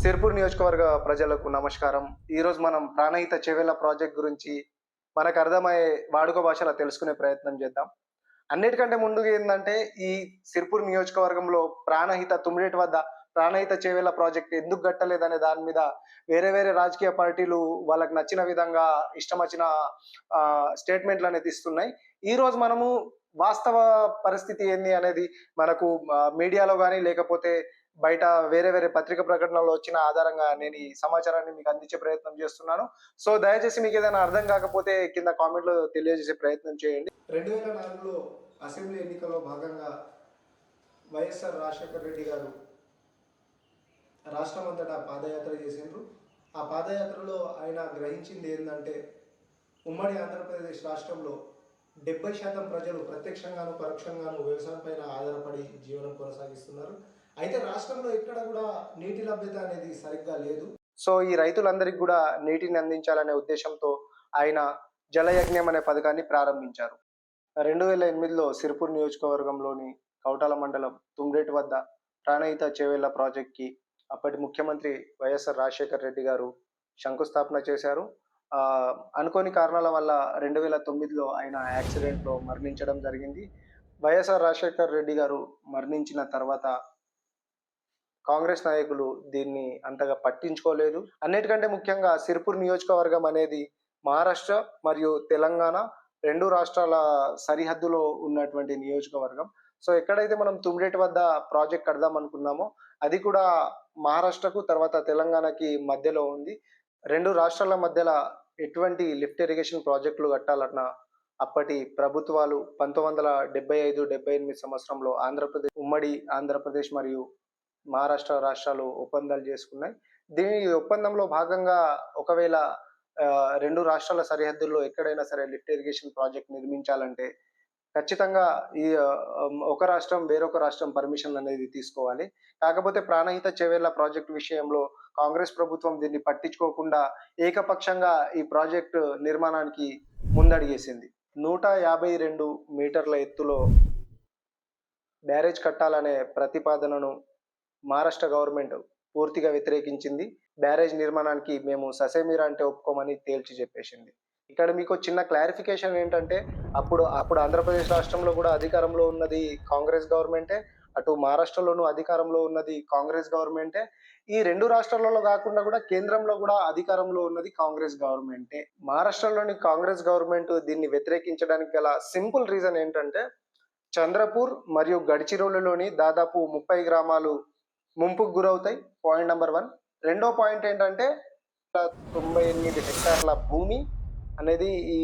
సిర్పూర్ నియోజకవర్గ ప్రజలకు నమస్కారం. ఈరోజు మనం ప్రాణహిత చెవెల ప్రాజెక్ట్ గురించి మనకు అర్థమయ్యే వాడుక భాషలో తెలుసుకునే ప్రయత్నం చేద్దాం. అన్నిటికంటే ముందుగా ఏంటంటే ఈ సిర్పూర్ నియోజకవర్గంలో ప్రాణహిత తుమ్మిడేటి వద్ద ప్రాణహిత చేవేల ప్రాజెక్ట్ ఎందుకు కట్టలేదనే దాని మీద వేరే వేరే రాజకీయ పార్టీలు వాళ్ళకి నచ్చిన విధంగా ఇష్టం వచ్చిన స్టేట్మెంట్లు అనేది ఇస్తున్నాయి ఈ రోజు మనము వాస్తవ పరిస్థితి ఏంది అనేది మనకు మీడియాలో కానీ లేకపోతే బయట వేరే వేరే పత్రిక ప్రకటనలో వచ్చిన ఆధారంగా నేను ఈ సమాచారాన్ని మీకు అందించే ప్రయత్నం చేస్తున్నాను. సో దయచేసి మీకు ఏదైనా అర్థం కాకపోతే కింద కామెంట్లో తెలియజేసే ప్రయత్నం చేయండి. రెండు వేల నాలుగులో అసెంబ్లీ ఎన్నికల్లో భాగంగా వైఎస్ఆర్ రాజశేఖర రెడ్డి గారు రాష్ట్రం అంతటా పాదయాత్ర చేసిండ్రు. ఆ పాదయాత్రలో ఆయన గ్రహించింది ఏంటంటే ఉమ్మడి ఆంధ్రప్రదేశ్ రాష్ట్రంలో డెబ్బై శాతం ప్రజలు ప్రత్యక్షంగాను పరోక్షంగాను వ్యవసాయం పైన ఆధారపడి జీవనం కొనసాగిస్తున్నారు. అయితే రాష్ట్రంలో ఎక్కడ కూడా నీటి లభ్యత అనేది సరిగ్గా లేదు. సో ఈ రైతులందరికీ కూడా నీటిని అందించాలనే ఉద్దేశంతో ఆయన జలయజ్ఞం అనే పథకాన్ని ప్రారంభించారు. రెండు వేల ఎనిమిదిలో సిరిపూర్ నియోజకవర్గంలోని కౌటాల మండలం తుమ్రేటి వద్ద ప్రాణహిత చేవేళ్ళ ప్రాజెక్ట్కి అప్పటి ముఖ్యమంత్రి వైఎస్ఆర్ రాజశేఖర్ రెడ్డి గారు శంకుస్థాపన చేశారు. అనుకోని కారణాల వల్ల రెండు వేల తొమ్మిదిలో ఆయన యాక్సిడెంట్లో మరణించడం జరిగింది. వైఎస్ఆర్ రాజశేఖర్ రెడ్డి గారు మరణించిన తర్వాత కాంగ్రెస్ నాయకులు దీన్ని అంతగా పట్టించుకోలేదు. అన్నిటికంటే ముఖ్యంగా సిరిపూర్ నియోజకవర్గం అనేది మహారాష్ట్ర మరియు తెలంగాణ రెండు రాష్ట్రాల సరిహద్దులో ఉన్నటువంటి నియోజకవర్గం. సో ఎక్కడైతే మనం తుమ్రేటి వద్ద ప్రాజెక్ట్ కడదాం అనుకున్నామో అది కూడా మహారాష్ట్రకు తర్వాత తెలంగాణకి మధ్యలో ఉంది. రెండు రాష్ట్రాల మధ్యలో ఎటువంటి లిఫ్ట్ ఇరిగేషన్ ప్రాజెక్టులు కట్టాలన్నా అప్పటి ప్రభుత్వాలు పంతొమ్మిది వందల డెబ్బై ఐదు డెబ్బై ఎనిమిది సంవత్సరంలో ఆంధ్రప్రదేశ్ ఉమ్మడి ఆంధ్రప్రదేశ్ మరియు మహారాష్ట్ర రాష్ట్రాలు ఒప్పందాలు చేసుకున్నాయి. దీని ఒప్పందంలో భాగంగా ఒకవేళ రెండు రాష్ట్రాల సరిహద్దుల్లో ఎక్కడైనా సరే లిఫ్ట్ ఇరిగేషన్ ప్రాజెక్ట్ నిర్మించాలంటే ఖచ్చితంగా ఈ ఒక రాష్ట్రం వేరొక రాష్ట్రం పర్మిషన్ అనేది తీసుకోవాలి. కాకపోతే ప్రాణహిత చెవేళ్ళ ప్రాజెక్ట్ విషయంలో కాంగ్రెస్ ప్రభుత్వం దీన్ని పట్టించుకోకుండా ఏకపక్షంగా ఈ ప్రాజెక్టు నిర్మాణానికి ముందడిగేసింది. నూట యాభై రెండు మీటర్ల ఎత్తులో బ్యారేజ్ కట్టాలనే ప్రతిపాదనను మహారాష్ట్ర గవర్నమెంట్ పూర్తిగా వ్యతిరేకించింది. బ్యారేజ్ నిర్మాణానికి మేము ససేమిరా అంటే ఒప్పుకోమని తేల్చి చెప్పేసింది. ఇక్కడ మీకు చిన్న క్లారిఫికేషన్ ఏంటంటే అప్పుడు అప్పుడు ఆంధ్రప్రదేశ్ రాష్ట్రంలో కూడా అధికారంలో ఉన్నది కాంగ్రెస్ గవర్నమెంటే అటు మహారాష్ట్రలోనూ అధికారంలో ఉన్నది కాంగ్రెస్ గవర్నమెంటే. ఈ రెండు రాష్ట్రాలలో కాకుండా కూడా కేంద్రంలో కూడా అధికారంలో ఉన్నది కాంగ్రెస్ గవర్నమెంటే. మహారాష్ట్రలోని కాంగ్రెస్ గవర్నమెంట్ దీన్ని వ్యతిరేకించడానికి గల సింపుల్ రీజన్ ఏంటంటే చంద్రపూర్ మరియు గడిచిరోలులోని దాదాపు ముప్పై గ్రామాలు ముంపుకు గురవుతాయి. పాయింట్ నెంబర్ వన్ రెండో పాయింట్ ఏంటంటే తొంభై ఎనిమిది హెక్టార్ల భూమి అనేది ఈ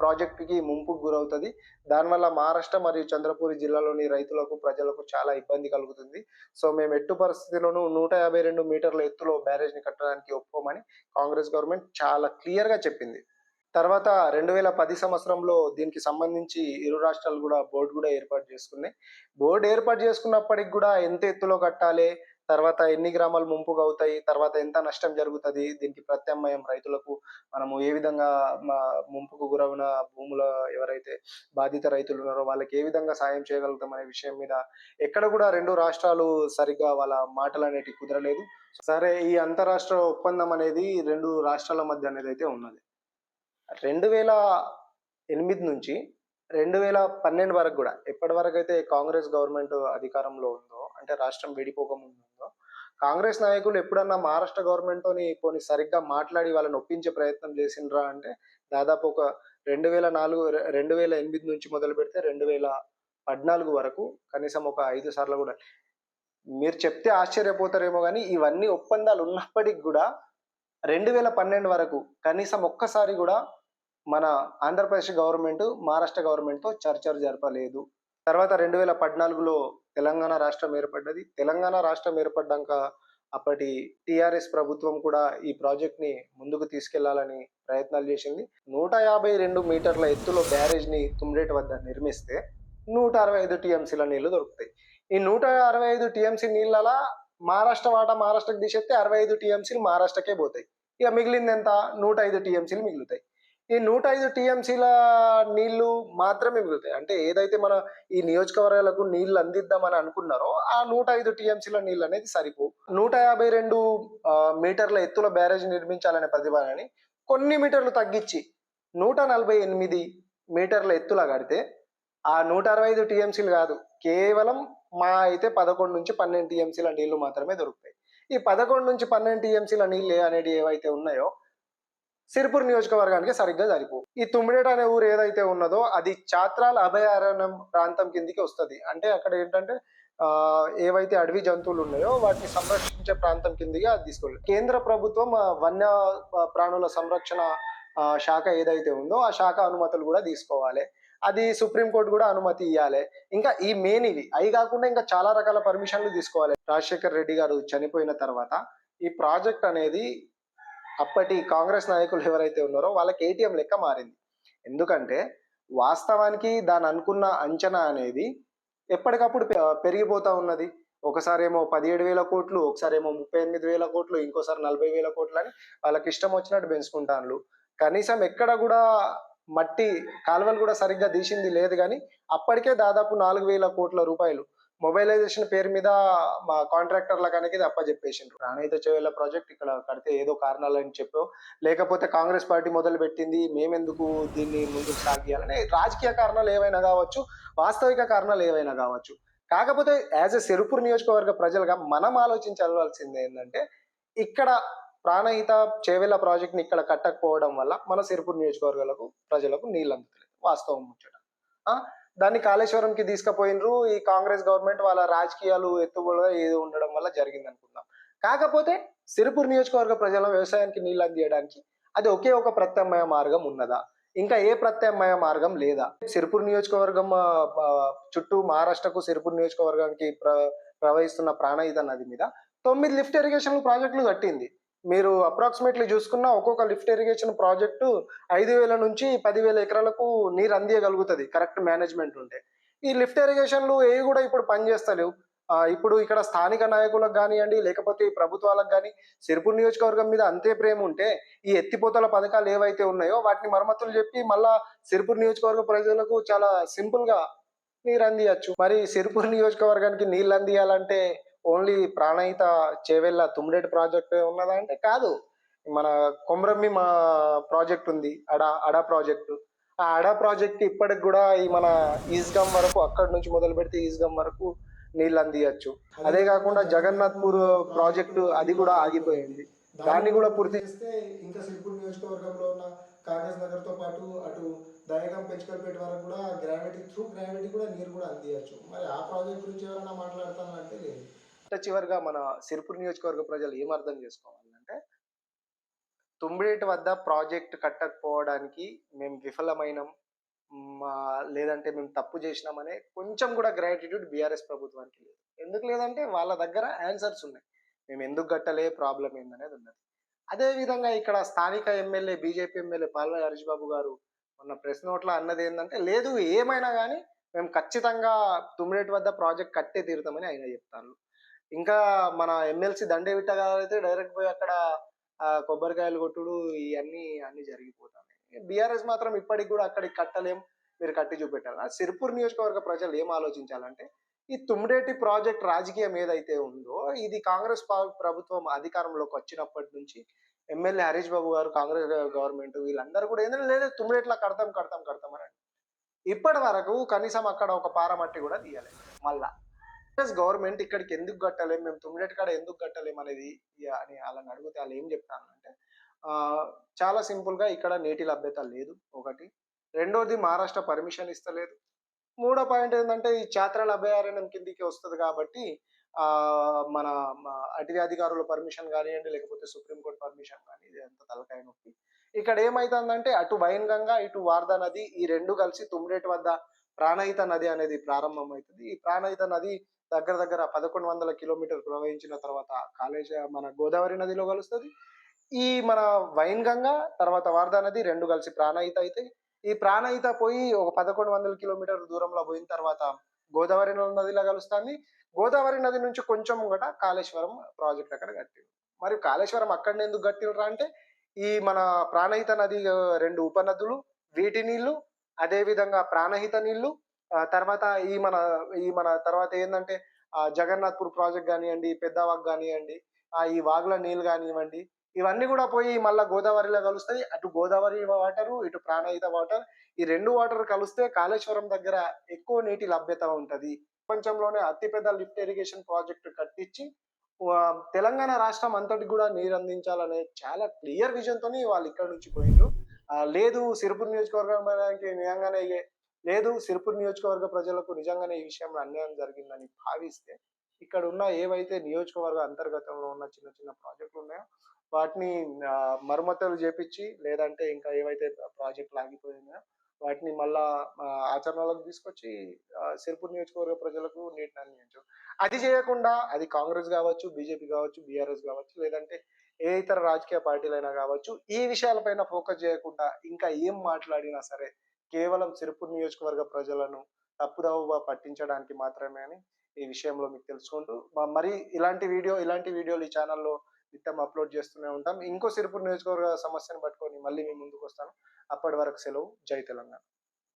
ప్రాజెక్టుకి ముంపుకు గురవుతుంది. దానివల్ల మహారాష్ట్ర మరియు చంద్రపూరి జిల్లాలోని రైతులకు ప్రజలకు చాలా ఇబ్బంది కలుగుతుంది. సో మేము ఎట్టు పరిస్థితిలోనూ నూట యాభై రెండు మీటర్ల ఎత్తులో బ్యారేజ్ని కట్టడానికి ఒప్పుకోమని కాంగ్రెస్ గవర్నమెంట్ చాలా క్లియర్గా చెప్పింది. తర్వాత రెండు వేల పది సంవత్సరంలో దీనికి సంబంధించి ఇరు రాష్ట్రాలు కూడా బోర్డు కూడా ఏర్పాటు చేసుకున్నాయి. బోర్డు ఏర్పాటు చేసుకున్నప్పటికి కూడా ఎంత ఎత్తులో కట్టాలి? తర్వాత ఎన్ని గ్రామాలు ముంపుకు అవుతాయి తర్వాత ఎంత నష్టం జరుగుతుంది దీనికి ప్రత్యామ్నాయం రైతులకు మనము ఏ విధంగా మా ముంపుకు గురవున భూముల ఎవరైతే బాధిత రైతులు ఉన్నారో వాళ్ళకి ఏ విధంగా సాయం చేయగలుగుతాం అనే విషయం మీద ఎక్కడ కూడా రెండు రాష్ట్రాలు సరిగ్గా వాళ్ళ మాటలు అనేటివి కుదరలేదు. సరే ఈ అంతరాష్ట్ర ఒప్పందం అనేది రెండు రాష్ట్రాల మధ్య అనేది అయితే ఉన్నది. రెండు వేల ఎనిమిది నుంచి రెండు వేల పన్నెండు వరకు కూడా ఎప్పటి వరకు అయితే కాంగ్రెస్ గవర్నమెంట్ అధికారంలో ఉందో అంటే రాష్ట్రం విడిపోకముందు కాంగ్రెస్ నాయకులు ఎప్పుడన్నా మహారాష్ట్ర గవర్నమెంట్తోని పోనీ సరిగ్గా మాట్లాడి వాళ్ళని ఒప్పించే ప్రయత్నం చేసిండ్రా అంటే దాదాపు ఒక రెండు వేల నాలుగు రెండు వేల ఎనిమిది నుంచి మొదలు పెడితే రెండు వేల పద్నాలుగు వరకు కనీసం ఒక ఐదు సార్లు కూడా. మీరు చెప్తే ఆశ్చర్యపోతారేమో కానీ ఇవన్నీ ఒప్పందాలు ఉన్నప్పటికి కూడా రెండు వేల పన్నెండు వరకు కనీసం ఒక్కసారి కూడా మన ఆంధ్రప్రదేశ్ గవర్నమెంట్ మహారాష్ట్ర గవర్నమెంట్తో చర్చలు జరపలేదు. తర్వాత రెండు వేల పద్నాలుగులో తెలంగాణ రాష్ట్రం ఏర్పడ్డది. తెలంగాణ రాష్ట్రం ఏర్పడ్డాక అప్పటి టిఆర్ఎస్ ప్రభుత్వం కూడా ఈ ప్రాజెక్ట్ని ముందుకు తీసుకెళ్ళాలని ప్రయత్నాలు చేసింది. నూట యాభై రెండు మీటర్ల ఎత్తులో బ్యారేజ్ని తుమ్రేట్ వద్ద నిర్మిస్తే నూట అరవై ఐదు టీఎంసీల నీళ్ళు దొరుకుతాయి. ఈ నూట అరవై ఐదు టీఎంసీ నీళ్ళలా మహారాష్ట్ర వాటా మహారాష్ట్రకి తీసేస్తే అరవై ఐదు టీఎంసీలు మహారాష్ట్రకే పోతాయి. ఇక మిగిలింది ఎంత? నూట ఐదు టీఎంసీలు మిగులుతాయి. ఈ నూట ఐదు టీఎంసీల నీళ్ళు మాత్రమే మిగులుతాయి. అంటే ఏదైతే మన ఈ నియోజకవర్గాలకు నీళ్ళు అందిద్దామని అనుకున్నారో ఆ నూట ఐదు టీఎంసీల నీళ్ళు అనేది సరిపో నూట యాభై రెండు మీటర్ల ఎత్తుల బ్యారేజ్ నిర్మించాలనే ప్రతిపాదనని కొన్ని మీటర్లు తగ్గించి నూట నలభై ఎనిమిది మీటర్ల ఎత్తులా కడితే ఆ నూట అరవై ఐదు టీఎంసీలు కాదు కేవలం మా అయితే పదకొండు నుంచి పన్నెండు టీఎంసీల నీళ్ళు మాత్రమే దొరుకుతాయి. ఈ పదకొండు నుంచి పన్నెండు టీఎంసీల నీళ్ళు అనేవి ఏవైతే ఉన్నాయో సిరిపూర్ నియోజకవర్గానికి సరిగ్గా సరిపో. ఈ తుమ్మిడేట అనే ఊరు ఏదైతే ఉన్నదో అది చాత్రాల అభయారణ్యం ప్రాంతం కిందికి వస్తుంది. అంటే అక్కడ ఏంటంటే ఆ, ఏవైతే అడవి జంతువులు ఉన్నాయో వాటిని సంరక్షించే ప్రాంతం కిందిగా అది తీసుకెళ్ళి. కేంద్ర ప్రభుత్వం వన్య ప్రాణుల సంరక్షణ శాఖ ఏదైతే ఉందో ఆ శాఖ అనుమతులు కూడా తీసుకోవాలి. అది సుప్రీంకోర్టు కూడా అనుమతి ఇవ్వాలి ఇంకా ఈ మెయిన్ ఇవి. అవి కాకుండా ఇంకా చాలా రకాల పర్మిషన్లు తీసుకోవాలి. రాజశేఖర్ రెడ్డి గారు చనిపోయిన తర్వాత ఈ ప్రాజెక్ట్ అనేది అప్పటి కాంగ్రెస్ నాయకులు ఎవరైతే ఉన్నారో వాళ్ళకి ఏటీఎం లెక్క మారింది. ఎందుకంటే వాస్తవానికి దాని అనుకున్న అంచనా అనేది ఎప్పటికప్పుడు పెరిగిపోతూ పెరిగిపోతా ఉన్నది. ఒకసారి ఏమో పదిహేడు వేల కోట్లు ఒకసారి ఏమో ముప్పై ఎనిమిది వేల కోట్లు ఇంకోసారి నలభై వేల కోట్లు అని వాళ్ళకి ఇష్టం వచ్చినట్టు పెంచుకుంటాను కనీసం ఎక్కడ కూడా మట్టి కాలువలు కూడా సరిగ్గా తీసింది లేదు కానీ అప్పటికే దాదాపు నాలుగు వేల కోట్ల రూపాయలు మొబైలైజేషన్ పేరు మీద మా కాంట్రాక్టర్ల అనేది ఇది అప్పచెప్పేసిండ్రు ప్రాణహిత చేవేల ప్రాజెక్ట్ ఇక్కడ కడితే ఏదో కారణాలని చెప్పో లేకపోతే కాంగ్రెస్ పార్టీ మొదలు పెట్టింది మేమెందుకు దీన్ని ముందుకు సాగియాలని రాజకీయ కారణాలు ఏవైనా కావచ్చు వాస్తవిక కారణాలు ఏవైనా కావచ్చు. కాకపోతే యాజ్ ఎ సిరుపూర్ నియోజకవర్గ ప్రజలుగా మనం ఆలోచించవలసింది ఏంటంటే ఇక్కడ ప్రాణహిత చేవేల ప్రాజెక్ట్ని ఇక్కడ కట్టకపోవడం వల్ల మన సిరుపూర్ నియోజకవర్గాలకు ప్రజలకు నీళ్ళు అందుతలేదు. వాస్తవం ముచ్చట. దాన్ని కాళేశ్వరంకి తీసుకుపోయినరు. ఈ కాంగ్రెస్ గవర్నమెంట్ వాళ్ళ రాజకీయాలు ఎత్తుబడిగా ఏదో ఉండడం వల్ల జరిగింది అనుకుందాం. కాకపోతే సిరిపూర్ నియోజకవర్గ ప్రజల వ్యవసాయానికి నీళ్ళు అందియడానికి అది ఒకే ఒక ప్రత్యామ్నాయ మార్గం ఉన్నదా? ఇంకా ఏ ప్రత్యామ్నాయ మార్గం లేదా? సిరిపూర్ నియోజకవర్గం చుట్టూ మహారాష్ట్రకు సిరిపూర్ నియోజకవర్గానికి ప్ర ప్రవహిస్తున్న ప్రాణహిత నది మీద తొమ్మిది లిఫ్ట్ ఇరిగేషన్ ప్రాజెక్టులు కట్టింది. మీరు అప్రాక్సిమేట్లీ చూసుకున్న ఒక్కొక్క లిఫ్ట్ ఇరిగేషన్ ప్రాజెక్టు ఐదు వేల నుంచి పదివేల ఎకరాలకు నీరు అందియగలుగుతుంది కరెక్ట్ మేనేజ్మెంట్ ఉంటే. ఈ లిఫ్ట్ ఇరిగేషన్లు ఏవి కూడా ఇప్పుడు పనిచేస్తలేవు ఇప్పుడు ఇక్కడ స్థానిక నాయకులకు కానివ్వండి లేకపోతే ఈ ప్రభుత్వాలకు కానీ సిరిపూర్ నియోజకవర్గం మీద అంతే ప్రేమ ఉంటే ఈ ఎత్తిపోతల పథకాలు ఏవైతే ఉన్నాయో వాటిని మరమ్మతులు చెప్పి మళ్ళా సిరిపూర్ నియోజకవర్గ ప్రజలకు చాలా సింపుల్గా నీరు అందియచ్చు. మరి సిరిపూర్ నియోజకవర్గానికి నీళ్ళు అందియాలంటే ఓన్లీ ప్రాణహిత చేవెళ్ళ తుమ్మిడేటి ప్రాజెక్ట్ ఉన్నదా అంటే కాదు. మన కొమరమ్మి మా ప్రాజెక్ట్ ఉంది అడా అడా ప్రాజెక్టు. ఆ అడా ప్రాజెక్ట్ ఇప్పటికి కూడా ఈ మన ఈస్గమ్ వరకు అక్కడి నుంచి మొదలు పెడితే ఈస్గమ్ వరకు నీళ్ళు అందియచ్చు. అదే కాకుండా జగన్నాథ్పూర్ ప్రాజెక్టు అది కూడా ఆగిపోయింది. దాన్ని కూడా పూర్తి చేస్తే ఇంకా సిరిపూర్ నియోజకవర్గంలో ఉన్న కాంగ్రెస్ నగర్తో పాటు అటు దయగం పెంచుకల్పేట వరకు కూడా గ్రావిటీ త్రూ గ్రావిటీ కూడా నీరు కూడా అందియచ్చు. మరి ఆ ప్రాజెక్ట్ గురించి ఎవరైనా మాట్లాడతానంటే లేదు. చిట్ట చివరిగా మన సిరిపూర్ నియోజకవర్గ ప్రజలు ఏం అర్థం చేసుకోవాలంటే తుమ్మిడేటి వద్ద ప్రాజెక్ట్ కట్టకపోవడానికి మేము విఫలమైనం మా లేదంటే మేము తప్పు చేసినామనే కొంచెం కూడా గ్రాటిట్యూడ్ బీఆర్ఎస్ ప్రభుత్వానికి లేదు. ఎందుకు లేదంటే వాళ్ళ దగ్గర ఆన్సర్స్ ఉన్నాయి. మేము ఎందుకు కట్టలే ప్రాబ్లం ఏందనేది ఉన్నది. అదేవిధంగా ఇక్కడ స్థానిక MLA BJP MLA Palvai Harish Babu గారు మొన్న ప్రెస్ నోట్లో అన్నది ఏంటంటే లేదు ఏమైనా కానీ మేము ఖచ్చితంగా తుమ్మిడేటి వద్ద ప్రాజెక్ట్ కట్టే తీరుతామని ఆయన చెప్తారు. ఇంకా మన ఎమ్మెల్సీ దండే విట్ట అయితే డైరెక్ట్ పోయి అక్కడ కొబ్బరికాయలు కొట్టుడు ఇవన్నీ అన్ని జరిగిపోతాయి బీఆర్ఎస్ మాత్రం ఇప్పటికి కూడా అక్కడికి కట్టలేం మీరు కట్టి చూపెట్టాలి ఆ సిరిపూర్ నియోజకవర్గ ప్రజలు ఏం ఆలోచించాలంటే ఈ తుమ్మిడేటి ప్రాజెక్ట్ రాజకీయం ఏదైతే ఉందో ఇది కాంగ్రెస్ పా- ప్రభుత్వం అధికారంలోకి వచ్చినప్పటి నుంచి ఎమ్మెల్యే హరీష్ బాబు గారు కాంగ్రెస్ గవర్నమెంట్ వీళ్ళందరూ కూడా ఏంటంటే లేదు తుమ్మిడేట్లా కడతాం కడతాం కడతాం అని. ఇప్పటి వరకు కనీసం అక్కడ ఒక పారమట్టి కూడా తీయలేదు. మళ్ళా కాంగ్రెస్ గవర్నమెంట్ ఇక్కడికి ఎందుకు కట్టలేము మేము తుమ్మిడేటి కాడ ఎందుకు కట్టలేము అనేది అని వాళ్ళని అడిగితే వాళ్ళు ఏం చెప్తాను అంటే చాలా సింపుల్గా ఇక్కడ నీటి లభ్యత లేదు ఒకటి. రెండోది మహారాష్ట్ర పర్మిషన్ ఇస్తలేదు. మూడో పాయింట్ ఏంటంటే ఈ చాత్రాల అభయారణ్యం కిందికి వస్తుంది కాబట్టి ఆ మన అటవీ అధికారుల పర్మిషన్ కానివ్వండి లేకపోతే సుప్రీంకోర్టు పర్మిషన్ కానీ ఇది ఎంత తలకాయ నొప్పి. ఇక్కడ ఏమైతుందంటే అటు వైన్గంగా ఇటు వార్దా నది ఈ రెండు కలిసి తుమ్మిడేటి వద్ద ప్రాణహిత నది అనేది ప్రారంభం అవుతుంది ఈ ప్రాణహిత నది దగ్గర దగ్గర పదకొండు వందల కిలోమీటర్ ప్రవహించిన తర్వాత కాళేశ మన గోదావరి నదిలో కలుస్తుంది. ఈ మన వైన్ గంగా తర్వాత వార్ధా నది రెండు కలిసి ప్రాణహిత అయితే ఈ ప్రాణహిత పోయి ఒక పదకొండు వందల కిలోమీటర్ దూరంలో పోయిన తర్వాత గోదావరి నదిలో కలుస్తుంది. గోదావరి నది నుంచి కొంచెం కూడా కాళేశ్వరం ప్రాజెక్ట్ అక్కడ కట్టింది మరి కాళేశ్వరం అక్కడ ఎందుకు కట్టినరా అంటే ఈ మన ప్రాణహిత నది రెండు ఉపనదులు వీటి నీళ్ళు అదేవిధంగా ప్రాణహిత నీళ్ళు తర్వాత ఈ మన ఈ మన తర్వాత ఏంటంటే ఆ, జగన్నాథ్పూర్ ప్రాజెక్ట్ కానివ్వండి పెద్దవాగ్ కానివ్వండి ఆ, ఈ వాగుల నీళ్ళు కానివ్వండి ఇవన్నీ కూడా పోయి మళ్ళీ గోదావరిలో కలుస్తాయి. అటు గోదావరి వాటరు ఇటు ప్రాణహిత వాటర్. ఈ రెండు వాటర్ కలిస్తే కాళేశ్వరం దగ్గర ఎక్కువ నీటి లభ్యత ఉంటుంది. ప్రపంచంలోనే అతిపెద్ద లిఫ్ట్ ఇరిగేషన్ ప్రాజెక్టు కట్టించి తెలంగాణ రాష్ట్రం అంతటి కూడా నీరు అందించాలనే చాలా క్లియర్ విజన్తోని వాళ్ళు ఇక్కడ నుంచి పోయిండ్రు. లేదు సిరుపూర్ నియోజకవర్గానికి నిజంగానే లేదు సిరుపూర్ నియోజకవర్గ ప్రజలకు నిజంగానే ఈ విషయంలో అన్యాయం జరిగిందని భావిస్తే ఇక్కడ ఉన్న ఏవైతే నియోజకవర్గ అంతర్గతంలో ఉన్న చిన్న చిన్న ప్రాజెక్టులు ఉన్నాయో వాటిని మరమ్మతులు చేపించి లేదంటే ఇంకా ఏవైతే ప్రాజెక్టులు ఆగిపోయినాయో వాటిని మళ్ళా ఆచరణలోకి తీసుకొచ్చి సిరిపూర్ నియోజకవర్గ ప్రజలకు నీటిని అందించు అది చేయకుండా అది కాంగ్రెస్ కావచ్చు బీజేపీ కావచ్చు బీఆర్ఎస్ కావచ్చు లేదంటే ఏ ఇతర రాజకీయ పార్టీలైనా కావచ్చు ఈ విషయాలపైన ఫోకస్ చేయకుండా ఇంకా ఏం మాట్లాడినా సరే కేవలం సిరిపూర్ నియోజకవర్గ ప్రజలను తప్పుదవ పట్టించడానికి మాత్రమే అని ఈ విషయంలో మీకు తెలుసుకుంటూ మరి ఇలాంటి వీడియో ఇలాంటి వీడియోలు ఈ ఛానల్లో నిత్యం అప్లోడ్ చేస్తూనే ఉంటాం. ఇంకో సిరిపూర్ నియోజకవర్గ సమస్యను పట్టుకొని మళ్ళీ మీ ముందుకు వస్తాను. అప్పటి వరకు సెలవు. జై తెలంగాణ.